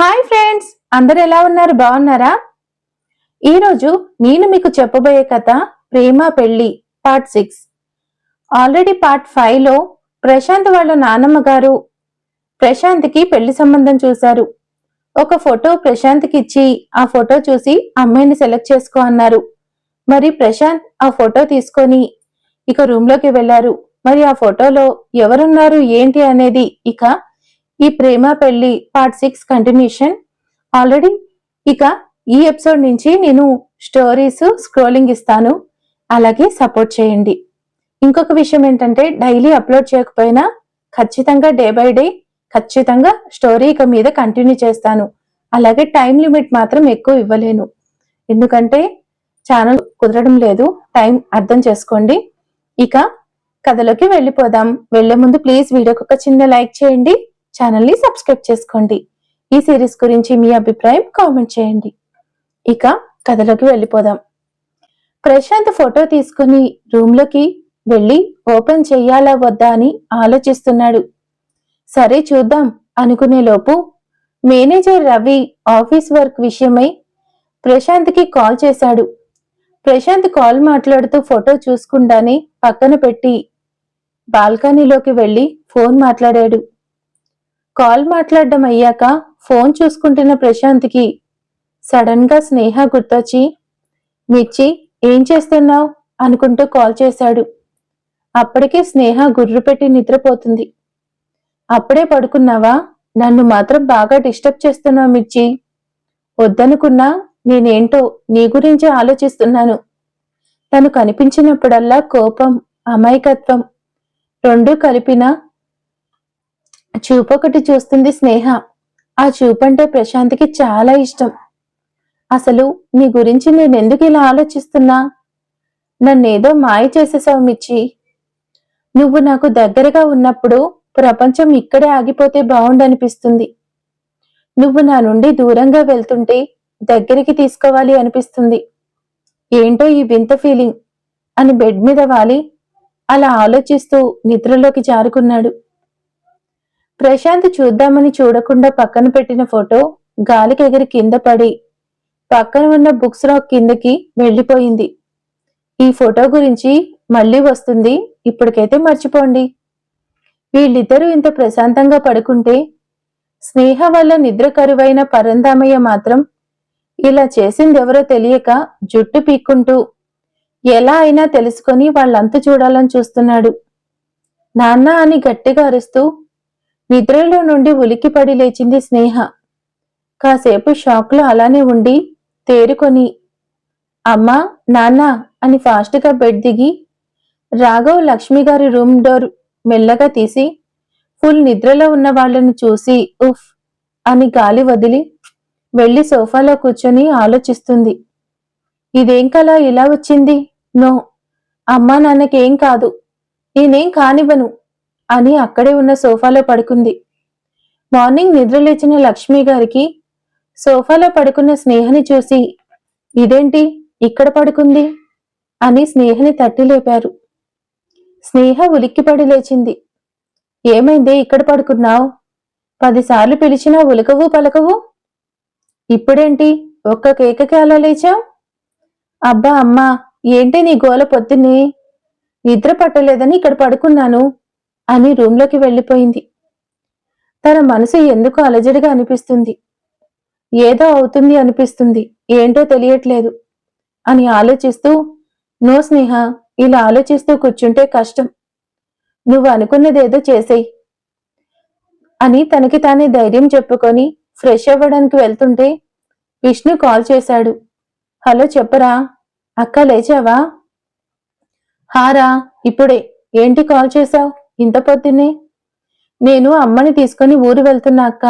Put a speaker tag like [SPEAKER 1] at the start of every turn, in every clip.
[SPEAKER 1] Hi friends అందరు ఎలా ఉన్నారు? బాగున్నారా? ఈరోజు నేను మీకు చెప్పబోయే కథ ప్రేమ పెళ్ళి పార్ట్ సిక్స్. ఆల్రెడీ పార్ట్ ఫైవ్లో ప్రశాంత్ వాళ్ళ నానమ్మ గారు ప్రశాంత్కి పెళ్ళి సంబంధం చూశారు. ఒక ఫోటో ప్రశాంత్కి ఇచ్చి ఆ ఫోటో చూసి అమ్మాయిని సెలెక్ట్ చేసుకో అన్నారు. మరి ప్రశాంత్ ఆ ఫోటో తీసుకొని ఇక రూమ్లోకి వెళ్ళారు. వెళ్ళారు మరి ఆ ఫోటోలో ఎవరున్నారు ఏంటి అనేది ఇక ఈ ప్రేమ పెళ్ళి పార్ట్ సిక్స్ కంటిన్యూషన్ ఆల్రెడీ ఇక ఈ ఎపిసోడ్ నుంచి నేను స్టోరీస్ స్క్రోలింగ్ ఇస్తాను. అలాగే సపోర్ట్ చేయండి. ఇంకొక విషయం ఏంటంటే డైలీ అప్లోడ్ చేయకపోయినా ఖచ్చితంగా డే బై డే ఖచ్చితంగా స్టోరీ ఇక మీద కంటిన్యూ చేస్తాను. అలాగే టైం లిమిట్ మాత్రం ఎక్కువ ఇవ్వలేను. ఎందుకంటే ఛానల్ కుదరడం లేదు టైం అర్థం చేసుకోండి. ఇక కథలోకి వెళ్ళిపోదాం. వెళ్ళే ముందు ప్లీజ్ వీడియోకి ఒక చిన్న లైక్ చేయండి. ఛానల్ని సబ్స్క్రైబ్ చేసుకోండి. ఈ సిరీస్ గురించి మీ అభిప్రాయం కామెంట్ చేయండి. ఇక కథలోకి వెళ్ళిపోదాం. ప్రశాంత్ ఫోటో తీసుకుని రూమ్లోకి వెళ్ళి ఓపెన్ చెయ్యాలా వద్దా అని ఆలోచిస్తున్నాడు. సరే చూద్దాం అనుకునేలోపు మేనేజర్ రవి ఆఫీస్ వర్క్ విషయమై ప్రశాంత్కి కాల్ చేశాడు. ప్రశాంత్ కాల్ మాట్లాడుతూ ఫోటో చూసుకుండానే పక్కన పెట్టి బాల్కనీలోకి వెళ్ళి ఫోన్ మాట్లాడాడు. కాల్ మాట్లాడడం అయ్యాక ఫోన్ చూసుకుంటున్న ప్రశాంత్కి సడన్గా స్నేహ గుర్తొచ్చి మిర్చి ఏం చేస్తున్నావు? అనుకుంటూ కాల్ చేశాడు. అప్పటికే స్నేహ గుర్రు పెట్టి నిద్రపోతుంది. అప్పుడే పడుకున్నావా? నన్ను మాత్రం బాగా డిస్టర్బ్ చేస్తున్నావు మిర్చి. వద్దనుకున్నా నేనేంటో నీ గురించి ఆలోచిస్తున్నాను. తను కనిపించినప్పుడల్లా కోపం అమాయకత్వం రెండూ కలిపిన చూపొకటి చూస్తుంది స్నేహ. ఆ చూపంటే ప్రశాంత్కి చాలా ఇష్టం. అసలు నీ గురించి నేనెందుకు ఇలా ఆలోచిస్తున్నా? నన్నేదో మాయ చేసేసావు మిచ్చి నువ్వు నాకు దగ్గరగా ఉన్నప్పుడు ప్రపంచం ఇక్కడే ఆగిపోతే బాగుండనిపిస్తుంది నువ్వు నా నుండి దూరంగా వెళ్తుంటే దగ్గరికి తీసుకోవాలి అనిపిస్తుంది. ఏంటో ఈ వింత ఫీలింగ్. అని బెడ్ మీద వాలి. అలా ఆలోచిస్తూ నిద్రలోకి జారుకున్నాడు. ప్రశాంత్ చూద్దామని చూడకుండా పక్కన పెట్టిన ఫోటో గాలికి ఎగిరి కింద పడి పక్కన ఉన్న బుక్స్ రాక్ కిందకి వెళ్ళిపోయింది ఈ ఫోటో గురించి మళ్ళీ వస్తుంది. ఇప్పటికైతే మర్చిపోండి. వీళ్ళిద్దరూ ఇంత ప్రశాంతంగా పడుకుంటే స్నేహ వల్ల నిద్ర కరువైన పరందామయ్య మాత్రం ఇలా చేసిందెవరో తెలియక జుట్టు పీక్కుంటూ ఎలా అయినా తెలుసుకొని వాళ్ళంతు చూడాలని చూస్తున్నాడు. నాన్న అని గట్టిగా అరుస్తూ నిద్రలో నుండి ఉలిక్కిపడి లేచింది స్నేహ. కాసేపు షాక్లో అలానే ఉండి తేరుకొని అమ్మా నాన్న అని ఫాస్ట్గా బెడ్ దిగి రాఘవ్ లక్ష్మి గారి రూమ్ డోర్ మెల్లగా తీసి ఫుల్ నిద్రలో ఉన్న వాళ్ళని చూసి ఉఫ్ అని గాలి వదిలి వెళ్ళి సోఫాలో కూర్చొని ఆలోచిస్తుంది. ఇదేం కలా? ఇలా వచ్చింది? నో. అమ్మా నాన్నకేం కాదు. నేనేం కానివ్వను. అని అక్కడే ఉన్న సోఫాలో పడుకుంది. మార్నింగ్ నిద్రలేచిన లక్ష్మి గారికి సోఫాలో పడుకున్న స్నేహని చూసి ఇదేంటి? ఇక్కడ పడుకుంది? అని స్నేహని తట్టి లేపారు. స్నేహ ఉలిక్కిపడి లేచింది. ఏమైంది? ఇక్కడ పడుకున్నావు? పదిసార్లు పిలిచినా ఉలకవు పలకవు? ఇప్పుడేంటి? ఒక్క కేకకి అలా లేచావు? అబ్బా అమ్మా ఏంటి నీ గోల పొద్దున్నే? నిద్ర పట్టలేదని ఇక్కడ పడుకున్నాను. అని రూంలోకి వెళ్ళిపోయింది. తన మనసు ఎందుకు అలజడిగా అనిపిస్తుంది? ఏదో అవుతుంది అనిపిస్తుంది. ఏంటో తెలియట్లేదు అని ఆలోచిస్తూ నో స్నేహ ఇలా ఆలోచిస్తూ కూర్చుంటే కష్టం. నువ్వు అనుకున్నదేదో చేసేయి అని తనకి తానే ధైర్యం చెప్పుకొని ఫ్రెష్ అవ్వడానికి వెళ్తుంటే విష్ణు కాల్ చేశాడు. హలో చెప్పరా అక్క లేచావా? హారా ఇప్పుడే. ఏంటి కాల్ చేశావు? ఇంత పొద్దున్నే? నేను అమ్మని తీసుకొని ఊరు వెళ్తున్నా అక్క.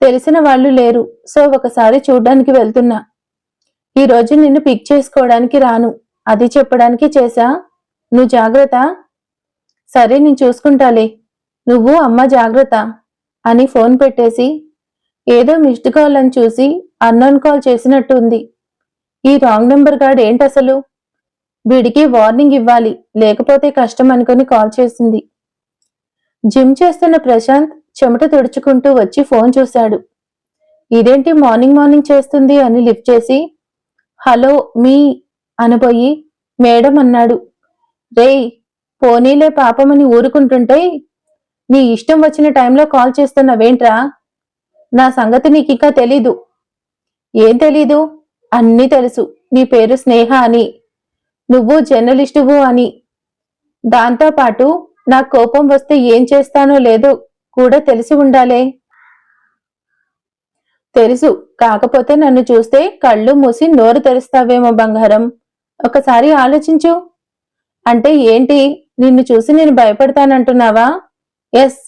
[SPEAKER 1] తెలిసిన వాళ్ళు లేరు సో ఒకసారి చూడ్డానికి వెళ్తున్నా. ఈరోజు నిన్ను పిక్ చేసుకోవడానికి రాను. అది చెప్పడానికి చేశా? నువ్వు జాగ్రత్త. సరే నేను చూసుకుంటాలే. నువ్వు అమ్మ జాగ్రత్త అని ఫోన్ పెట్టేసి ఏదో మిస్డ్ కాల్ అని చూసి అన్నోన్ కాల్ చేసినట్టు ఉంది. ఈ రాంగ్ నెంబర్ గార్డ్ ఏంటసలు? వీడికి వార్నింగ్ ఇవ్వాలి లేకపోతే కష్టం అనుకుని కాల్ చేసింది. జిమ్ చేస్తున్న ప్రశాంత్ చెమట తుడుచుకుంటూ వచ్చి ఫోన్ చూశాడు. ఇదేంటి మార్నింగ్ మార్నింగ్ చేస్తుంది? అని లిఫ్ట్ చేసి హలో మీ అనబోయి మేడం అన్నాడు. రేయ్ పోనీలే పాపమని ఊరుకుంటుంటే నీ ఇష్టం వచ్చిన టైంలో కాల్ చేస్తున్నావేంట్రా? నా సంగతి నీకు ఇంకా తెలీదు. ఏం తెలీదు? అన్నీ తెలుసు. నీ పేరు స్నేహ అని. నువ్వు జర్నలిస్టువు అని. దాంతో పాటు నా కోపం వస్తే ఏం చేస్తానో లేదో కూడా తెలిసి ఉండాలే. తెలుసు. కాకపోతే నన్ను చూస్తే కళ్ళు మూసి నోరు తెరుస్తావేమో బంగారం. ఒకసారి ఆలోచించు. అంటే ఏంటి? నిన్ను చూసి నేను భయపడతానంటున్నావా? ఎస్.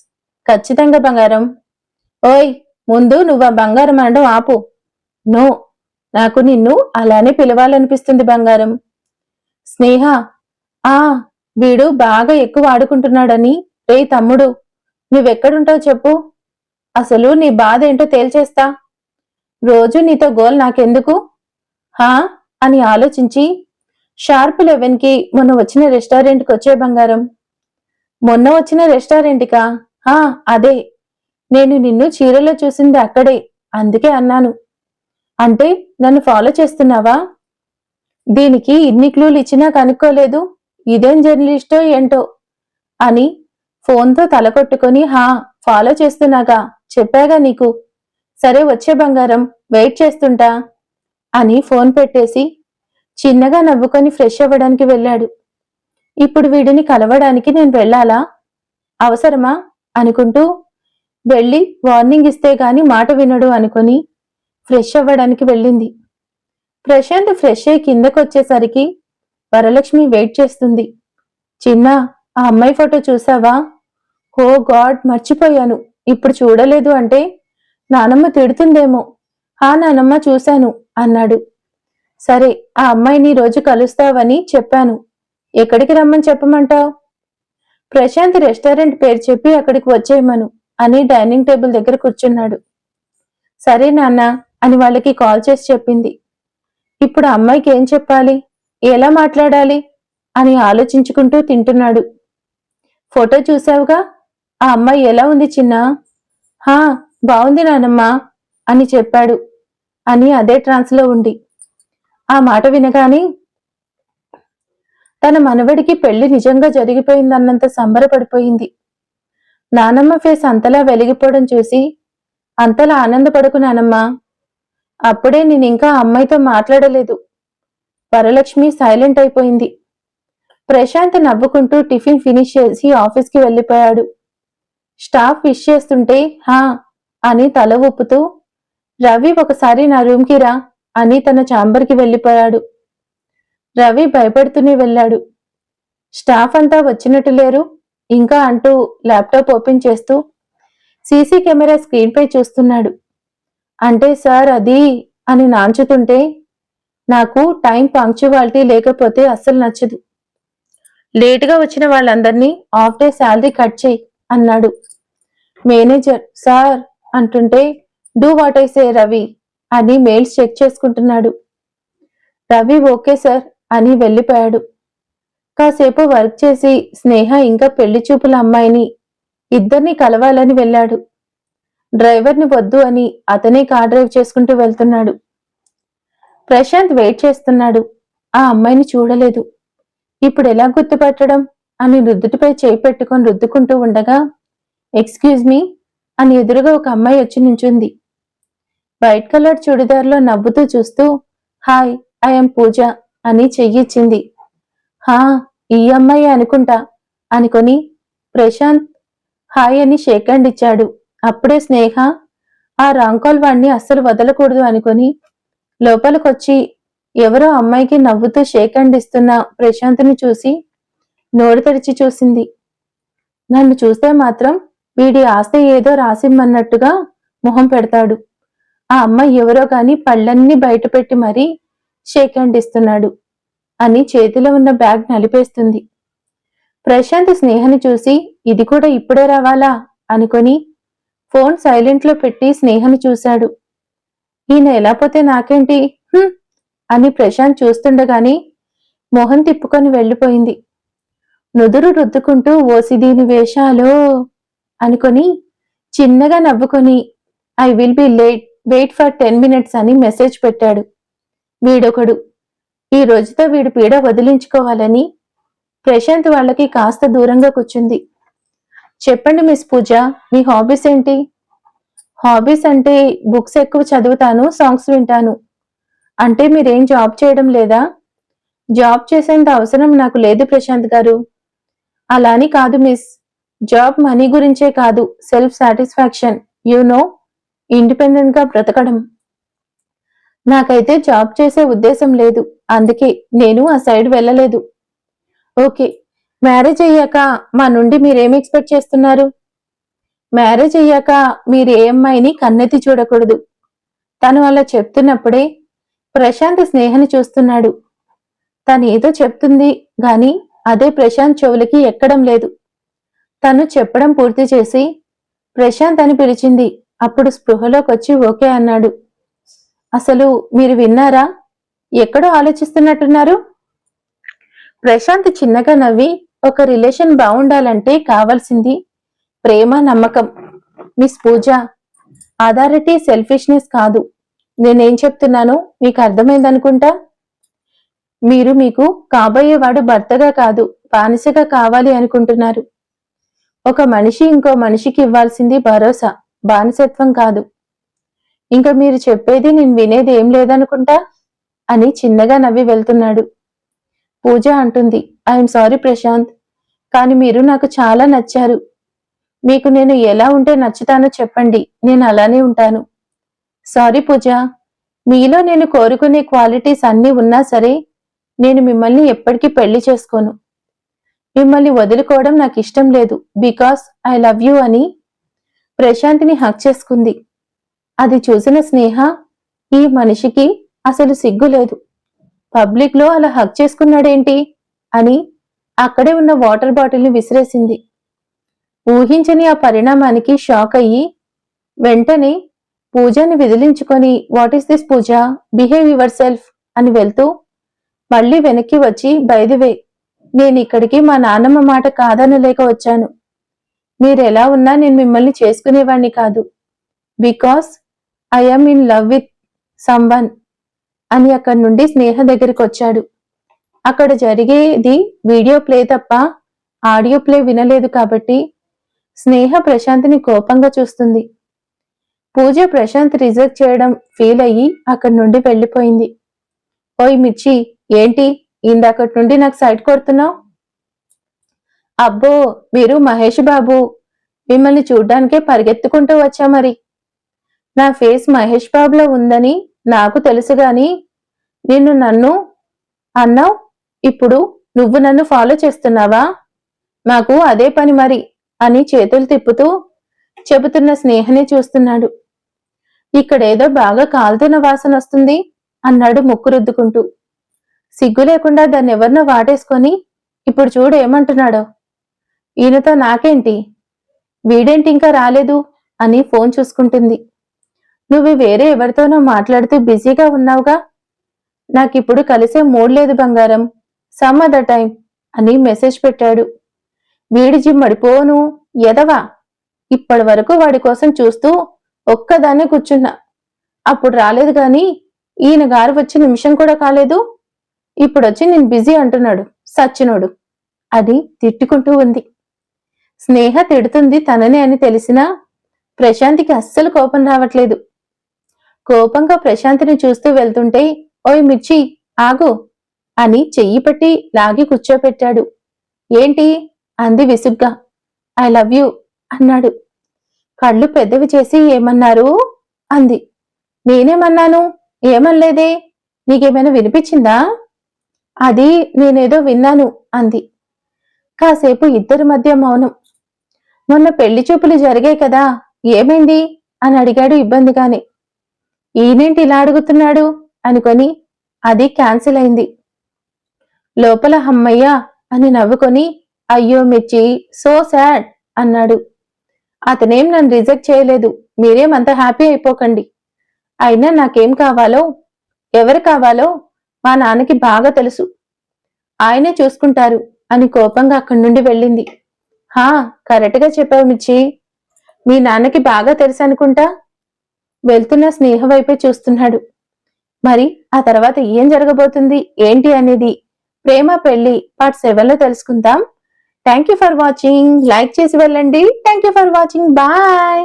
[SPEAKER 1] ఖచ్చితంగా బంగారం. ఓయ్ ముందు నువ్వు ఆ బంగారం అనడం ఆపు. నో. నాకు నిన్ను అలానే పిలవాలనిపిస్తుంది బంగారం. స్నేహ. ఆ వీడు బాగా ఎక్కువ ఆడుకుంటున్నాడని. రే తమ్ముడు నువ్వెక్కడుంటావు చెప్పు. అసలు నీ బాధ ఏంటో తేల్చేస్తా. రోజు నీతో గోల్ నాకెందుకు? హా? అని ఆలోచించి షార్ప్ లెవెన్కి మొన్న వచ్చిన రెస్టారెంట్కి వచ్చే బంగారం. మొన్న వచ్చిన రెస్టారెంట్కా? హా అదే. నేను నిన్ను చీరలో చూసింది అక్కడే అందుకే అన్నాను. అంటే నన్ను ఫాలో చేస్తున్నావా? దీనికి ఇన్ని క్లూలు ఇచ్చినా కనుక్కోలేదు. ఇదేం జర్నలిస్టో ఏంటో అని ఫోన్తో తలకొట్టుకుని హా ఫాలో చేస్తున్నాగా చెప్పాగా నీకు. సరే వచ్చే బంగారం వెయిట్ చేస్తుంటా అని ఫోన్ పెట్టేసి చిన్నగా నవ్వుకొని ఫ్రెష్ అవ్వడానికి వెళ్ళాడు. ఇప్పుడు వీడిని కలవడానికి నేను వెళ్ళాలా? అవసరమా? అనుకుంటూ వెళ్ళి వార్నింగ్ ఇస్తే గాని మాట వినడు అనుకుని ఫ్రెష్ అవ్వడానికి వెళ్ళింది. ప్రశాంత్ ఫ్రెష్ అయి కిందకొచ్చేసరికి వరలక్ష్మి వెయిట్ చేస్తుంది. చిన్న ఆ అమ్మాయి ఫోటో చూసావా? ఓ గాడ్ మర్చిపోయాను. ఇప్పుడు చూడలేదు అంటే నానమ్మ తిడుతుందేమో. హా నానమ్మ చూశాను అన్నాడు. సరే ఆ అమ్మాయిని రోజు కలుస్తావని చెప్పాను. ఎక్కడికి రమ్మని చెప్పమంటావు? ప్రశాంత్ రెస్టారెంట్ పేరు చెప్పి అక్కడికి వచ్చేయమను అని డైనింగ్ టేబుల్ దగ్గర కూర్చున్నాడు. సరే నాన్న అని వాళ్ళకి కాల్ చేసి చెప్పింది. ఇప్పుడు ఆ అమ్మాయికి ఏం చెప్పాలి? ఎలా మాట్లాడాలి అని ఆలోచించుకుంటూ తింటున్నాడు. ఫోటో చూసావుగా ఆ అమ్మాయి ఎలా ఉంది చిన్న? హా బాగుంది నానమ్మా అని చెప్పాడు. అని అదే ట్రాన్స్లో ఉండి ఆ మాట వినగానే తన మనవడికి పెళ్ళి నిజంగా జరిగిపోయిందన్నంత సంబరపడిపోయింది. నానమ్మ ఫేస్ అంతలా వెలిగిపోవడం చూసి అంతలా ఆనందపడకు అప్పుడే నేను ఇంకా అమ్మాయితో మాట్లాడలేదు. వరలక్ష్మి సైలెంట్ అయిపోయింది. ప్రశాంత్ నవ్వుకుంటూ టిఫిన్ ఫినిష్ చేసి ఆఫీస్కి వెళ్ళిపోయాడు. స్టాఫ్ విష్ చేస్తుంటే హా అని తల ఊపుతూ రవి ఒకసారి నా రూమ్కి రా అని తన ఛాంబర్కి వెళ్ళిపోయాడు. రవి భయపడుతూనే వెళ్ళాడు. స్టాఫ్ అంతా వచ్చినట్టు లేరు. ఇంకా అంటూ ల్యాప్టాప్ ఓపెన్ చేస్తూ సీసీ కెమెరా స్క్రీన్పై చూస్తున్నాడు. అంటే సార్ అది అని నాంచుతుంటే నాకు టైం పంక్చువాలిటీ లేకపోతే అస్సలు నచ్చదు. లేటుగా వచ్చిన వాళ్ళందరినీ ఆఫ్ డే శాలరీ కట్ చేయి అన్నాడు. మేనేజర్ సార్ అంటుంటే do what I say Ravi అని మెయిల్స్ చెక్ చేసుకుంటున్నాడు. రవి ఓకే సార్ అని వెళ్ళిపోయాడు. కాసేపు వర్క్ చేసి స్నేహ ఇంకా పెళ్ళి చూపుల అమ్మాయిని ఇద్దరిని కలవాలని వెళ్ళాడు. డ్రైవర్ని వద్దు అని అతనే కార్ డ్రైవ్ చేసుకుంటూ వెళ్తున్నాడు. ప్రశాంత్ వెయిట్ చేస్తున్నాడు. ఆ అమ్మాయిని చూడలేదు. ఇప్పుడు ఎలా గుర్తుపట్టడం? అని రుద్దుటిపై చేయి పెట్టుకొని రుద్దుకుంటూ ఉండగా ఎక్స్క్యూజ్ మీ అని ఎదురుగా ఒక అమ్మాయి వచ్చి నుంచుంది. వైట్ కలర్ చుడిదార్లో నవ్వుతూ చూస్తూ హాయ్ ఐఎమ్ పూజ అని చెయ్యిచ్చింది హా ఈ అమ్మాయి అనుకుంటా అనుకొని ప్రశాంత్ హాయ్ అని షేక్ హ్యాండ్ ఇచ్చాడు. అప్పుడే స్నేహ ఆ రాంకాల్ వాణ్ణి అస్సలు వదలకూడదు అనుకొని లోపలికొచ్చి ఎవరో అమ్మాయికి నవ్వుతూ షేక్ హ్యాండ్ ఇస్తున్న ప్రశాంత్ని చూసి నోరు తెరిచి చూసింది. నన్ను చూస్తే మాత్రం వీడి ఆస్తి ఏదో రాసిమ్మన్నట్టుగా మొహం పెడతాడు. ఆ అమ్మాయి ఎవరో గాని పళ్ళన్నీ బయటపెట్టి మరీ షేక్ హ్యాండ్ ఇస్తున్నాడు అని చేతిలో ఉన్న బ్యాగ్ నలిపేస్తుంది. ప్రశాంత్ స్నేహని చూసి ఇది కూడా ఇప్పుడే రావాలా అనుకొని ఫోన్ సైలెంట్లో పెట్టి స్నేహని చూశాడు. ఈయన ఎలా పోతే నాకేంటి? అని ప్రశాంత్ చూస్తుండగాని మొహం తిప్పుకొని వెళ్ళిపోయింది. నుదురు రుద్దుకుంటూ ఓసి దీని వేషాలో అనుకొని చిన్నగా నవ్వుకొని I will be late wait for ten minutes అని మెసేజ్ పెట్టాడు. వీడొకడు ఈ రోజుతో వీడు పీడ వదిలించుకోవాలని ప్రశాంత్ వాళ్ళకి కాస్త దూరంగా కూర్చుంది. చెప్పండి మిస్ పూజ మీ హాబీస్ ఏంటి? హాబీస్ అంటే బుక్స్ ఎక్కువ చదువుతాను సాంగ్స్ వింటాను. అంటే మీరేం జాబ్ చేయడం లేదా? జాబ్ చేసేంత అవసరం నాకు లేదు ప్రశాంత్ గారు. అలాని కాదు మిస్ జాబ్ మనీ గురించే కాదు సెల్ఫ్ సాటిస్ఫాక్షన్ యు నో ఇండిపెండెంట్గా బ్రతకడం. నాకైతే జాబ్ చేసే ఉద్దేశం లేదు అందుకే నేను ఆ సైడ్ వెళ్ళలేదు. ఓకే మ్యారేజ్ అయ్యాక మా నుండి మీరేం ఎక్స్పెక్ట్ చేస్తున్నారు? మ్యారేజ్ అయ్యాక మీరు ఏ అమ్మాయిని కన్నెత్తి చూడకూడదు. తను అలా చెప్తున్నప్పుడే ప్రశాంత్ స్నేహని చూస్తున్నాడు. తను ఏదో చెప్తుంది గాని అదే ప్రశాంత్ చెవులకి ఎక్కడం లేదు. తను చెప్పడం పూర్తి చేసి ప్రశాంత్ అని పిలిచింది. అప్పుడు స్పృహలోకి వచ్చి ఓకే అన్నాడు. అసలు మీరు విన్నారా? ఎక్కడో ఆలోచిస్తున్నట్టున్నారు? ప్రశాంత్ చిన్నగా నవ్వి ఒక రిలేషన్ బాగుండాలంటే కావాల్సింది ప్రేమ నమ్మకం మిస్ పూజ అథారిటీ సెల్ఫిష్నెస్ కాదు. నేనేం చెప్తున్నానో మీకు అర్థమైందనుకుంటా? మీరు మీకు కాబోయేవాడు భర్తగా కాదు బానిసగా కావాలి అనుకుంటున్నారు. ఒక మనిషి ఇంకో మనిషికి ఇవ్వాల్సింది భరోసా బానిసత్వం కాదు. ఇంకా మీరు చెప్పేది నేను వినేది ఏం లేదనుకుంటా? అని చిన్నగా నవ్వి వెళ్తున్నాడు. పూజ అంటుంది ఐఎమ్ సారీ ప్రశాంత్ కానీ మీరు నాకు చాలా నచ్చారు. మీకు నేను ఎలా ఉంటే నచ్చుతానో చెప్పండి. నేను అలానే ఉంటాను. సారీ పూజ. మీలో నేను కోరుకునే క్వాలిటీస్ అన్నీ ఉన్నా సరే నేను మిమ్మల్ని ఎప్పటికీ పెళ్ళి చేసుకోను. మిమ్మల్ని వదులుకోవడం నాకు ఇష్టం లేదు. బికాస్ ఐ లవ్ యూ అని ప్రశాంతిని హక్ చేసుకుంది. అది చూసిన స్నేహ ఈ మనిషికి అసలు సిగ్గు లేదు. పబ్లిక్లో అలా హక్ చేసుకున్నాడేంటి అని అక్కడే ఉన్న వాటర్ బాటిల్ని విసిరేసింది. ఊహించని ఆ పరిణామానికి షాక్ అయ్యి వెంటనే పూజని విదిలించుకొని what is this Pooja? Behave yourself అని వెళ్తూ మళ్ళీ వెనక్కి వచ్చి బయదివే నేను ఇక్కడికి మా నాన్నమ్మ మాట కాదనలేక వచ్చాను. మీరెలా ఉన్నా నేను మిమ్మల్ని చేసుకునేవాణ్ణి కాదు. Because I'm in love with someone అని అక్కడి నుండి స్నేహ దగ్గరికి వచ్చాడు. అక్కడ జరిగేది వీడియో ప్లే తప్ప ఆడియో ప్లే వినలేదు కాబట్టి స్నేహ ప్రశాంత్ని కోపంగా చూస్తుంది. పూజ ప్రశాంత్ రిజెక్ట్ చేయడం ఫీల్ అయ్యి అక్కడి నుండి వెళ్ళిపోయింది. ఓయ్ మిర్చి ఏంటి? ఇందాకటి నుండి నాకు సైట్ కొడుతున్నావు? అబ్బో మీరు మహేష్ బాబు. మిమ్మల్ని చూడ్డానికే పరిగెత్తుకుంటూ వచ్చా మరి. నా ఫేస్ మహేష్ బాబులో ఉందని నాకు తెలుసు గాని నిన్ను నన్ను అన్నావు? ఇప్పుడు నువ్వు నన్ను ఫాలో చేస్తున్నావా? మాకు అదే పని మరి. అని చేతులు తిప్పుతూ చెబుతున్న స్నేహని చూస్తున్నాడు. ఇక్కడేదో బాగా కాలుతున్న వాసన వస్తుంది అన్నాడు ముక్కు రుద్దుకుంటూ సిగ్గు లేకుండా దాన్ని ఎవరినో వాటేసుకొని ఇప్పుడు చూడు ఏమంటున్నాడో. ఈయనతో నాకేంటి? వీడేంటి ఇంకా రాలేదు అని ఫోన్ చూసుకుంటుంది. నువ్వు వేరే ఎవరితోనో మాట్లాడుతూ బిజీగా ఉన్నావుగా? నాకిప్పుడు కలిసే మూడ్ లేదు బంగారం. సమ్ అదర్ టైం అని మెసేజ్ పెట్టాడు. వీడి జిమ్మడిపోను ఎదవా? ఇప్పటి వరకు వాడి కోసం చూస్తూ ఒక్కదాన్నే కూర్చున్నా. అప్పుడు రాలేదు గాని ఈయన గారు వచ్చి నిమిషం కూడా కాలేదు. ఇప్పుడొచ్చి నేను బిజీ అంటున్నాడు సచ్చినోడు అది తిట్టుకుంటూ ఉంది. స్నేహ తిడుతుంది తననే అని తెలిసినా ప్రశాంతికి అస్సలు కోపం రావట్లేదు. కోపంగా ప్రశాంతిని చూస్తూ వెళ్తుంటే ఓయ్ మిర్చి ఆగు అని చెయ్యి పట్టి లాగి కూర్చోపెట్టాడు. ఏంటి? అంది విసుగ్గా. ఐ లవ్ యూ అన్నాడు. కళ్ళు పెద్దవి చేసి ఏమన్నారు? అంది. నేనేమన్నాను? ఏమనలేదే? నీకేమైనా వినిపించిందా? అది నేనేదో విన్నాను అంది. కాసేపు ఇద్దరి మధ్య మౌనం. మొన్న పెళ్ళి చూపులు జరిగాయి కదా ఏమైంది? అని అడిగాడు ఇబ్బందిగానే. ఈయనేంటి ఇలా అడుగుతున్నాడు? అనుకొని అది క్యాన్సిల్ అయింది. లోపల హమ్మయ్య అని నవ్వుకొని అయ్యో మిర్చి సో సాడ్ అన్నాడు. అతనేం నన్ను రిజెక్ట్ చేయలేదు. మీరేం అంత హ్యాపీ అయిపోకండి. అయినా నాకేం కావాలో ఎవరు కావాలో మా నాన్నకి బాగా తెలుసు. ఆయనే చూసుకుంటారు అని కోపంగా అక్కడి నుండి వెళ్ళింది. హా కరెక్ట్గా చెప్పావు మిర్చి. మీ నాన్నకి బాగా తెలుసు అనుకుంటా? వెళ్తున్న స్నేహ వైపే చూస్తున్నాడు. మరి ఆ తర్వాత ఏం జరగబోతుంది? ఏంటి అనేది? ప్రేమ పెళ్ళి పార్ట్ సెవెన్లో తెలుసుకుందాం. Thank you for watching like చేసి వెళ్ళండి. Thank you for watching bye